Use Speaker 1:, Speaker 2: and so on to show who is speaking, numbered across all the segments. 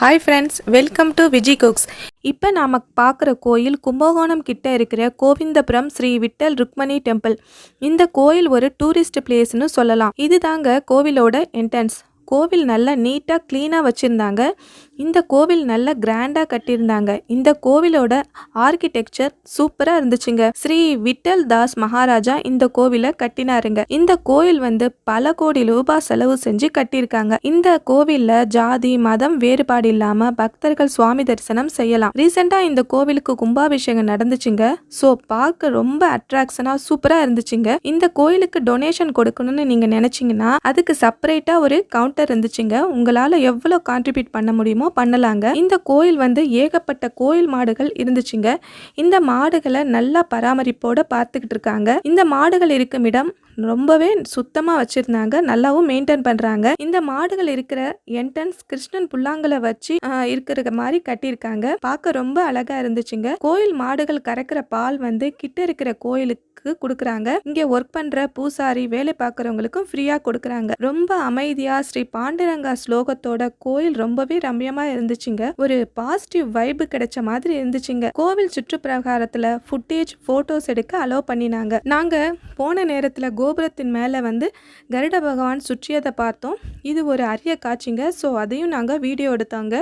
Speaker 1: Hi friends welcome to Viji cooks இப்போ நாம் பார்க்குற கோயில் கும்பகோணம் கிட்ட இருக்கிற கோவிந்தபுரம் ஸ்ரீ விட்டல் ருக்மணி டெம்பிள் இந்த கோயில் ஒரு டூரிஸ்ட் பிளேஸ்னு சொல்லலாம். இதுதாங்க கோவிலோட என்ட்ரன்ஸ் கோவில் நல்லா நீட்டாக க்ளீனாக வச்சுருந்தாங்க. இந்த கோவில் நல்ல கிராண்டாக கட்டியிருந்தாங்க. இந்த கோவிலோட ஆர்கிடெக்சர் சூப்பராக இருந்துச்சுங்க. ஸ்ரீ விட்டல் தாஸ் மகாராஜா இந்த கோவிலை கட்டினாருங்க. இந்த கோயில் வந்து பல கோடி ரூபாய் செலவு செஞ்சு கட்டியிருக்காங்க. இந்த கோவில்ல ஜாதி மதம் வேறுபாடு இல்லாம பக்தர்கள் சுவாமி தரிசனம் செய்யலாம். ரீசெண்டா இந்த கோவிலுக்கு கும்பாபிஷேகம் நடந்துச்சுங்க. ஸோ பார்க்க ரொம்ப அட்ராக்ஷனா சூப்பரா இருந்துச்சுங்க. இந்த கோயிலுக்கு டொனேஷன் கொடுக்கணும்னு நீங்க நினைச்சீங்கன்னா அதுக்கு செப்பரேட்டா ஒரு கவுண்டர் இருந்துச்சுங்க. உங்களால எவ்வளவு கான்ட்ரிபியூட் பண்ண முடியுமோ பண்ணலாங்க. இந்த கோயில் வந்து ஏகப்பட்ட கோயில் மாடுகள் இருந்துச்சுங்க. இந்த மாடுகளை நல்லா பராமரிப்போட பார்த்துக்கிட்டு இருக்காங்க. இந்த மாடுகள் இருக்கும் இடம் ரொம்பவே சுத்தமாக வச்சுருந்தாங்க. நல்லாவும் மெயின்டைன் பண்ணுறாங்க இந்த மாடுகள் இருக்கிற என்ட்ரன்ஸ் கிருஷ்ணன் புல்லாங்கலை வச்சு இருக்கிற மாதிரி கட்டியிருக்காங்க. பார்க்க ரொம்ப அழகாக இருந்துச்சுங்க. கோயில் மாடுகள் கறக்கிற பால் வந்து கிட்ட இருக்கிற கோயிலுக்கு கொடுக்குறாங்க. இங்கே ஒர்க் பண்ணுற பூசாரி வேலை பார்க்குறவங்களுக்கும் ஃப்ரீயாக கொடுக்குறாங்க. ரொம்ப அமைதியா ஸ்ரீ பாண்டுரங்கா ஸ்லோகத்தோட கோயில் ரொம்பவே ரம்யமா இருந்துச்சுங்க. ஒரு பாசிட்டிவ் வைப்பு கிடைச்ச மாதிரி இருந்துச்சுங்க. கோவில் சுற்றுப்பிரகாரத்தில் ஃபுட்டேஜ் போட்டோஸ் எடுக்க அலோவ் பண்ணினாங்க. நாங்க போன நேரத்துல கோபுரத்தின் மேலே வந்து கருட பகவான் சுற்றியதை பார்த்தோம். இது ஒரு அரிய காட்சிங்க. ஸோ அதையும் நாங்கள் வீடியோ எடுத்தோங்க.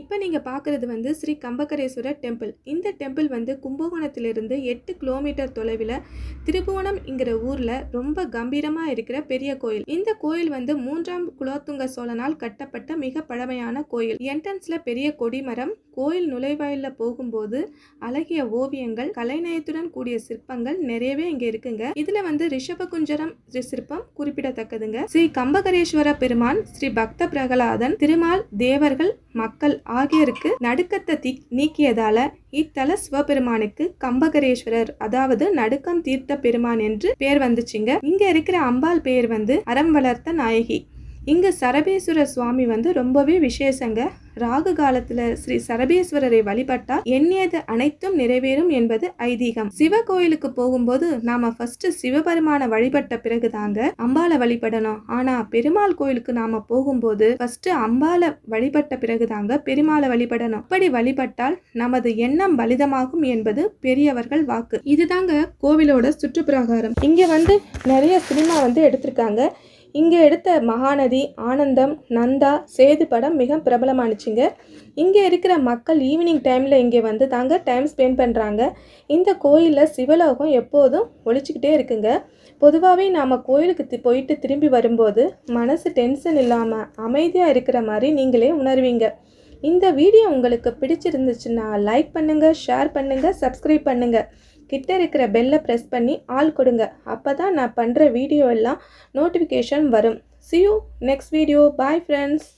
Speaker 1: இப்போ நீங்கள் பார்க்குறது வந்து ஸ்ரீ கம்பகரேஸ்வரர் டெம்பிள். இந்த டெம்பிள் வந்து கும்பகோணத்திலிருந்து எட்டு கிலோமீட்டர் தொலைவில் திருபுவனம்ங்கிற ஊரில் ரொம்ப கம்பீரமாக இருக்கிற பெரிய கோயில். இந்த கோயில் வந்து மூன்றாம் குலோத்துங்க சோழனால் கட்டப்பட்ட மிக பழமையான கோயில். என்ட்ரன்ஸில் பெரிய கொடிமரம் கோயில் நுழைவாயிலில் போகும்போது அழகிய ஓவியங்கள் கலைநயத்துடன் கூடிய சிற்பங்கள் நிறையவே இங்கே இருக்குங்க. இதில் வந்து ரிஷபகுஞ்சரம் சி- சிற்பம் குறிப்பிடத்தக்கதுங்க. ஸ்ரீ கம்பகரேஸ்வர பெருமான் ஸ்ரீ பக்த பிரகலாதன் திருமால் தேவர்கள் மக்கள் ஆகியோருக்கு நடுக்கத்தை நீக்கியதால இத்தல சிவபெருமானுக்கு கம்பகரேஸ்வரர் அதாவது நடுக்கம் தீர்த்த பெருமான் என்று பேர் வந்துச்சுங்க. இங்க இருக்கிற அம்பாள் பெயர் வந்து அறம் வளர்த்த நாயகி. இங்கே சரபேஸ்வரர் சுவாமி வந்து ரொம்பவே விசேஷங்க. ராகு காலத்துல ஸ்ரீ சரபேஸ்வரரை வழிபட்டா எண்ணியது அனைத்தும் நிறைவேறும் என்பது ஐதீகம். சிவ கோயிலுக்கு போகும்போது நாம ஃபர்ஸ்ட் சிவபெருமான வழிபட்ட பிறகு தாங்க அம்பாளை வழிபடணும். ஆனா பெருமாள் கோயிலுக்கு நாம போகும்போது ஃபர்ஸ்ட் அம்பாளை வழிபட்ட பிறகு தாங்க பெருமாளை வழிபடணும். அப்படி வழிபட்டால் நமது எண்ணம் பலிதமாகும் என்பது பெரியவர்கள் வாக்கு. இதுதாங்க கோவிலோட சுற்றுப்பிரகாரம். இங்க வந்து நிறைய சினிமா வந்து எடுத்திருக்காங்க. இங்கே எடுத்த மகாநதி ஆனந்தம் நந்தா சேது படம் மிக பிரபலமானுச்சுங்க. இங்கே இருக்கிற மக்கள் ஈவினிங் டைமில் இங்கே வந்து தாங்க டைம் ஸ்பெண்ட் பண்ணுறாங்க இந்த கோயிலில் சிவலோகம் எப்போதும் ஒழிச்சிக்கிட்டே இருக்குங்க. பொதுவாகவே நாம் கோயிலுக்கு தி- போயிட்டு திரும்பி வரும்போது மனசு டென்ஷன் இல்லாமல் அமைதியாக இருக்கிற மாதிரி நீங்களே உணர்வீங்க. இந்த வீடியோ உங்களுக்கு பிடிச்சிருந்துச்சுன்னா லைக் பண்ணுங்கள் ஷேர் பண்ணுங்கள் சப்ஸ்கிரைப் பண்ணுங்கள் கிட்ட இருக்கிற பெல்லை ப்ரெஸ் பண்ணி ஆள் கொடுங்க. அப்போ தான் நான் பண்ணுற வீடியோ எல்லாம் நோட்டிஃபிகேஷன் வரும். See you next video bye friends